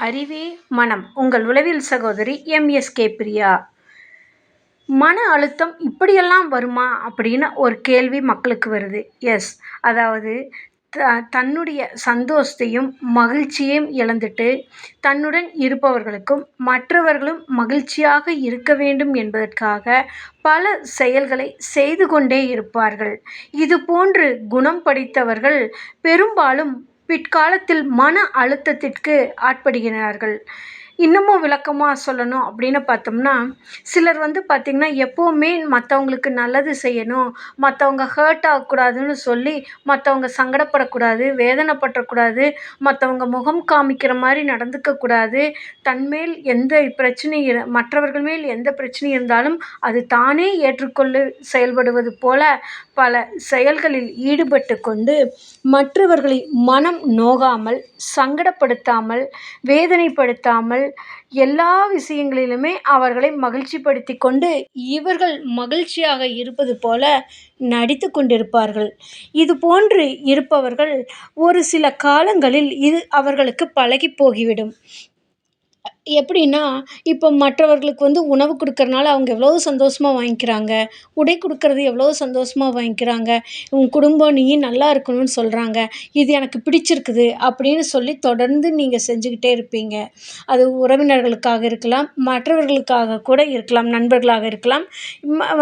அறிவே மனம். உங்கள் உளவியல் சகோதரி எம்எஸ்கே பிரியா. மன அழுத்தம் இப்படியெல்லாம் வருமா அப்படின்னு ஒரு கேள்வி மக்களுக்கு வருது. எஸ். அதாவது த தன்னுடைய சந்தோஷத்தையும் மகிழ்ச்சியையும் இழந்துட்டு தன்னுடன் இருப்பவர்களுக்கும் மற்றவர்களும் மகிழ்ச்சியாக இருக்க வேண்டும் என்பதற்காக பல செயல்களை செய்து கொண்டே இருப்பார்கள். இது போன்று குணம் படித்தவர்கள் பெரும்பாலும் பிற்காலத்தில் மன அழுத்தத்திற்கு ஆட்படுகிறார்கள். இன்னமும் விளக்கமாக சொல்லணும் அப்படின்னு பார்த்தோம்னா சிலர் வந்து பார்த்திங்கன்னா எப்போவுமே மற்றவங்களுக்கு நல்லது செய்யணும் மற்றவங்க ஹர்ட் ஆகக்கூடாதுன்னு சொல்லி மற்றவங்க சங்கடப்படக்கூடாது வேதனைப்படக்கூடாது மற்றவங்க முகம் காமிக்கிற மாதிரி நடந்துக்கக்கூடாது தன்மேல் எந்த பிரச்சனை மற்றவர்கள் மேல் எந்த பிரச்சனை இருந்தாலும் அது தானே ஏற்றுக்கொள்ள செயல்படுவது போல பல செயல்களில் ஈடுபட்டு கொண்டு மற்றவர்களை மனம் நோகாமல் சங்கடப்படுத்தாமல் வேதனைப்படுத்தாமல் எல்லா விஷயங்களிலுமே அவர்களை மகிழ்ச்சிப்படுத்தி கொண்டு இவர்கள் மகிழ்ச்சியாக இருப்பது போல நடித்து கொண்டிருப்பார்கள். இது போன்று இருப்பவர்கள் ஒரு சில காலங்களில் இது அவர்களுக்கு பழகி போகிவிடும். எப்படின்னா இப்போ மற்றவர்களுக்கு வந்து உணவு கொடுக்கறனால அவங்க எவ்வளோ சந்தோஷமாக வாங்கிக்கிறாங்க? உடை கொடுக்கறது எவ்வளோ சந்தோஷமாக வாங்கிக்கிறாங்க? உன் குடும்பம் நீ நல்லா இருக்கணும்னு சொல்கிறாங்க இது எனக்கு பிடிச்சிருக்குது அப்படின்னு சொல்லி தொடர்ந்து நீங்கள் செஞ்சுக்கிட்டே இருப்பீங்க. அது உறவினர்களுக்காக இருக்கலாம் மற்றவர்களுக்காக கூட இருக்கலாம் நண்பர்களாக இருக்கலாம்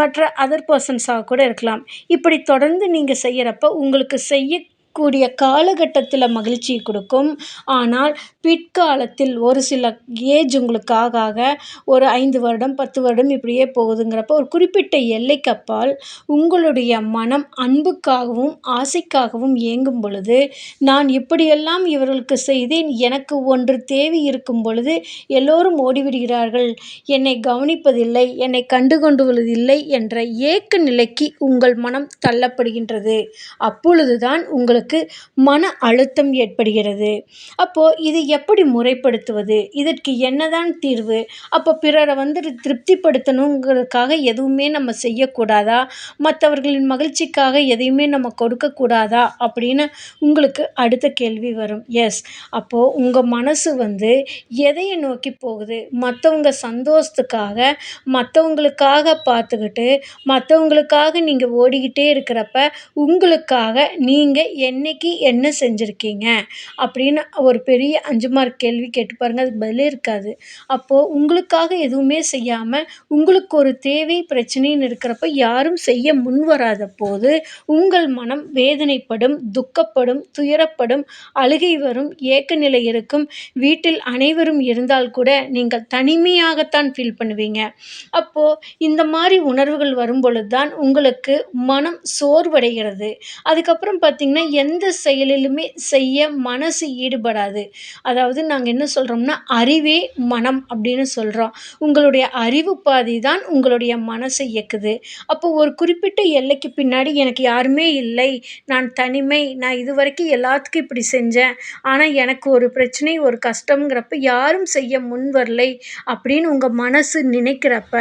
மற்ற அதர் பர்சன்ஸாக கூட இருக்கலாம். இப்படி தொடர்ந்து நீங்கள் செய்கிறப்ப உங்களுக்கு செய்ய கூடிய காலகட்டத்தில் மகிழ்ச்சி கொடுக்கும். ஆனால் பிற்காலத்தில் ஒரு சில ஏஜ் உங்களுக்கு ஆக ஆக ஒரு ஐந்து வருடம் பத்து வருடம் இப்படியே போகுதுங்கிறப்போ ஒரு குறிப்பிட்ட எல்லைக்கு அப்பால் உங்களுடைய மனம் அன்புக்காகவும் ஆசைக்காகவும் இயங்கும் பொழுது நான் இப்படியெல்லாம் இவர்களுக்கு செய்தேன் எனக்கு ஒன்று தேவை இருக்கும் பொழுது எல்லோரும் ஓடிவிடுகிறார்கள். என்னை கவனிப்பதில்லை என்னை கண்டுகொண்டுவதில்லை என்ற ஏக்க நிலைக்கு உங்கள் மனம் தள்ளப்படுகின்றது. அப்பொழுதுதான் உங்களுக்கு மன அழுத்தம் ஏற்படுகிறது. அப்போது இது எப்படி முறைப்படுத்துவது? இதற்கு என்னதான் தீர்வு? அப்போ பிறரை வந்து திருப்திப்படுத்தணுங்கிறதுக்காக எதுவுமே நம்ம செய்யக்கூடாதா? மற்றவர்களின் மகிழ்ச்சிக்காக எதையுமே நம்ம கொடுக்கக்கூடாதா? அப்படின்னு உங்களுக்கு அடுத்த கேள்வி வரும். எஸ் அப்போது உங்கள் மனசு வந்து எதையை நோக்கி போகுது? மற்றவங்க சந்தோஷத்துக்காக மற்றவங்களுக்காக பார்த்துக்கிட்டு மற்றவங்களுக்காக நீங்கள் ஓடிக்கிட்டே இருக்கிறப்ப உங்களுக்காக நீங்கள் என் இன்றைக்கி என்ன செஞ்சுருக்கீங்க? அப்படின்னு ஒரு பெரிய அஞ்சு மார்க் கேள்வி கேட்டு பாருங்கள் அதுக்கு பதிலே இருக்காது. அப்போது உங்களுக்காக எதுவுமே செய்யாமல் உங்களுக்கு ஒரு தேவை பிரச்சனைன்னு இருக்கிறப்ப யாரும் செய்ய முன் வராத போது உங்கள் மனம் வேதனைப்படும் துக்கப்படும் துயரப்படும் அழுகை வரும் ஏக்க நிலை இருக்கும் வீட்டில் அனைவரும் இருந்தால் கூட நீங்கள் தனிமையாகத்தான் ஃபீல் பண்ணுவீங்க. அப்போது இந்த மாதிரி உணர்வுகள் வரும் பொழுது தான் உங்களுக்கு மனம் சோர்வடைகிறது. அதுக்கப்புறம் பார்த்திங்கன்னா எந்த செயலிலுமே செய்ய மனசு ஈடுபடாது. அதாவது நாங்கள் என்ன சொல்கிறோம்னா அறிவே மனம் அப்படின்னு சொல்கிறோம் உங்களுடைய அறிவு பாதி தான் உங்களுடைய மனசை இயக்குது. அப்போ ஒரு குறிப்பிட்ட எல்லைக்கு பின்னாடி எனக்கு யாருமே இல்லை. நான் தனிமை நான் இது வரைக்கும் எல்லாத்துக்கும் இப்படி செஞ்சேன். ஆனால் எனக்கு ஒரு பிரச்சனை ஒரு கஷ்டங்கிறப்ப யாரும் செய்ய முன் வரலை அப்படின்னு உங்கள் மனசு நினைக்கிறப்ப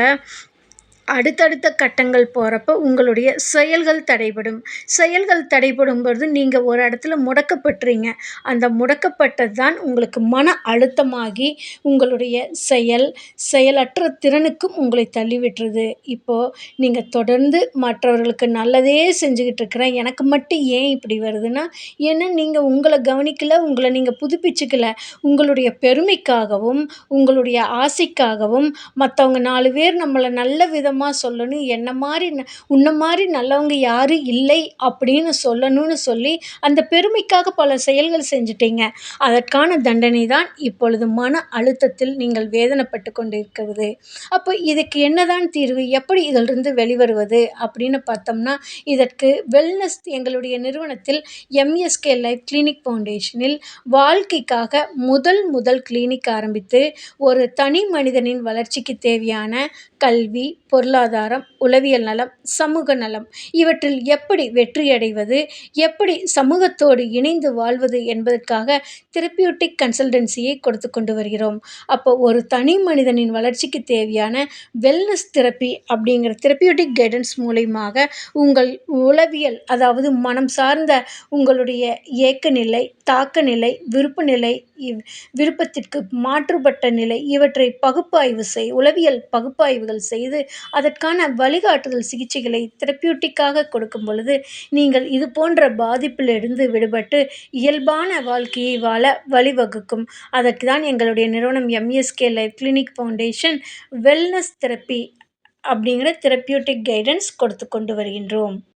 அடுத்தடுத்த கட்டங்கள் போகிறப்ப உங்களுடைய செயல்கள் தடைபடும். செயல்கள் தடைபடும் பொழுது நீங்கள் ஒரு இடத்துல முடக்கப்பட்டுறீங்க. அந்த முடக்கப்பட்டது தான் உங்களுக்கு மன அழுத்தமாகி உங்களுடைய செயல் செயலற்ற திறனுக்கும் உங்களை தள்ளிவிட்டுருது. இப்போது நீங்கள் தொடர்ந்து மற்றவர்களுக்கு நல்லதே செஞ்சுக்கிட்டு இருக்கிறேன் எனக்கு மட்டும் ஏன் இப்படி வருதுன்னா ஏன்னா நீங்கள் உங்களை கவனிக்கலை உங்களை நீங்கள் புதுப்பிச்சுக்கல. உங்களுடைய பெருமைக்காகவும் உங்களுடைய ஆசைக்காகவும் மற்றவங்க நாலு பேர் நம்மளை நல்ல விதமாக விதமாக சொல்லணும். என்ன மாதிரி உன்னை மாதிரி நல்லவங்க யாரும் இல்லை அப்படின்னு சொல்லணும்னு சொல்லி அந்த பெருமைக்காக பல செயல்கள் செஞ்சுட்டீங்க. அதற்கான தண்டனை தான் இப்பொழுது மன அழுத்தத்தில் நீங்கள் வேதனைப்பட்டு கொண்டு இருக்கிறது அப்போ இதுக்கு என்னதான் தீர்வு? எப்படி இதிலிருந்து வெளிவருவது? அப்படின்னு பார்த்தோம்னா இதற்கு வெல்னஸ் எங்களுடைய நிறுவனத்தில் எம்எஸ்கே லைஃப் கிளினிக் ஃபவுண்டேஷனில் வாழ்க்கைக்காக முதல் முதல் கிளினிக் ஆரம்பித்து ஒரு தனி மனிதனின் வளர்ச்சிக்கு தேவையான கல்வி பொருள் பொருளாதாரம் உளவியல் நலம் சமூக நலம் இவற்றில் எப்படி வெற்றியடைவது எப்படி சமூகத்தோடு இணைந்து வாழ்வது என்பதற்காக தெரப்யூட்டிக் கன்சல்டன்சியை கொடுத்து கொண்டு வருகிறோம். அப்போ ஒரு தனி மனிதனின் வளர்ச்சிக்கு தேவையான வெல்னஸ் தெரப்பி அப்படிங்கிற தெரப்யூட்டிக் கைடன்ஸ் மூலயமாக உங்கள் உளவியல் அதாவது மனம் சார்ந்த உங்களுடைய ஏக்க நிலை தாக்க நிலை விருப்ப நிலை இவ் விருப்பத்திற்கு மாற்றுப்பட்ட நிலை இவற்றை பகுப்பாய்வு செய் உளவியல் பகுப்பாய்வுகள் செய்து அதற்கான வழிகாட்டுதல் சிகிச்சைகளை தெரப்பியூட்டிக்காக கொடுக்கும் பொழுது நீங்கள் இது போன்ற பாதிப்பிலிருந்து விடுபட்டு இயல்பான வாழ்க்கையை வாழ வழிவகுக்கும். அதற்கு தான் எங்களுடைய நிறுவனம் M S K life clinic foundation wellness therapy அப்படிங்கிற தெரப்பியூட்டிக் கைடன்ஸ் கொடுத்து கொண்டு வருகின்றோம்.